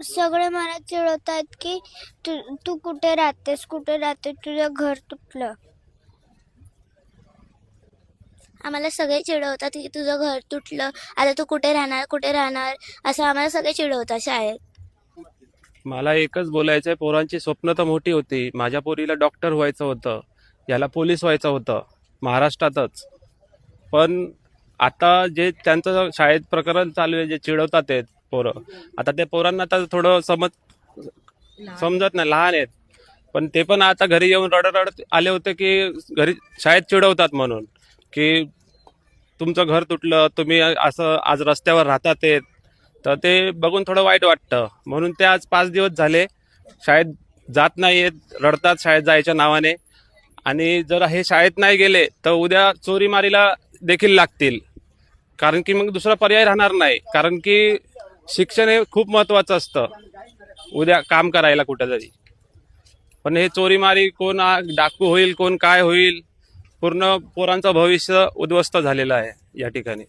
सगळे मला चिडवतात की तू तू कुठे राहतेस? कुठे राहते तुझं घर तुटलं. आम्हाला सगळे चिडवतात की तुझं घर तुटलं. आता तू कुठे राहणार? कुठे राहणार? असं आम्हाला सगळे चिडवतात शाळेत. मला एकच बोलायचंय पोरांची स्वप्न तर मोठी होती. माझ्या पोरीला डॉक्टर व्हायचं होतं. याला पोलीस व्हायचं होतं. महाराष्ट्रातच. पण आता जे त्यांचं शाळेत प्रकरण चालू आहे जे चिडवतात आहेत पोरं. आता ते पोरांना आता थोडं समज समजत नाही लहान आहेत. पण ते पण आता घरी येऊन रडत रडत आले होते की घरी शाळेत चिडवतात म्हणून की तुमचं घर तुटलं तुम्ही असं आज रस्त्यावर राहतात आहेत तर ते बघून थोडं वाईट वाटतं. म्हणून ते आज पाच दिवस झाले शाळेत जात नाही आहेत रडतात शाळेत जायच्या नावाने. आणि जर हे शाळेत नाही गेले तर उद्या चोरीमारीला देखील लागतील. कारण की मग दुसरा पर्याय राहणार नाही. कारण की शिक्षण हे खूप महत्त्वाचं असतं. उद्या काम करायला कुठेतरी. पण हे चोरीमारी कोण डाकू होईल कोण काय होईल पूर्ण पोरांचं भविष्य उद्ध्वस्त झालेलं आहे या ठिकाणी.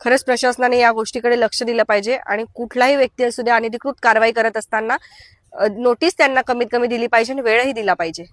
खरंच प्रशासनाने या गोष्टीकडे लक्ष दिलं पाहिजे आणि कुठलाही व्यक्ती असू द्या अनधिकृत कारवाई करत असताना नोटीस त्यांना कमीत कमी दिली पाहिजे आणि वेळही दिला पाहिजे.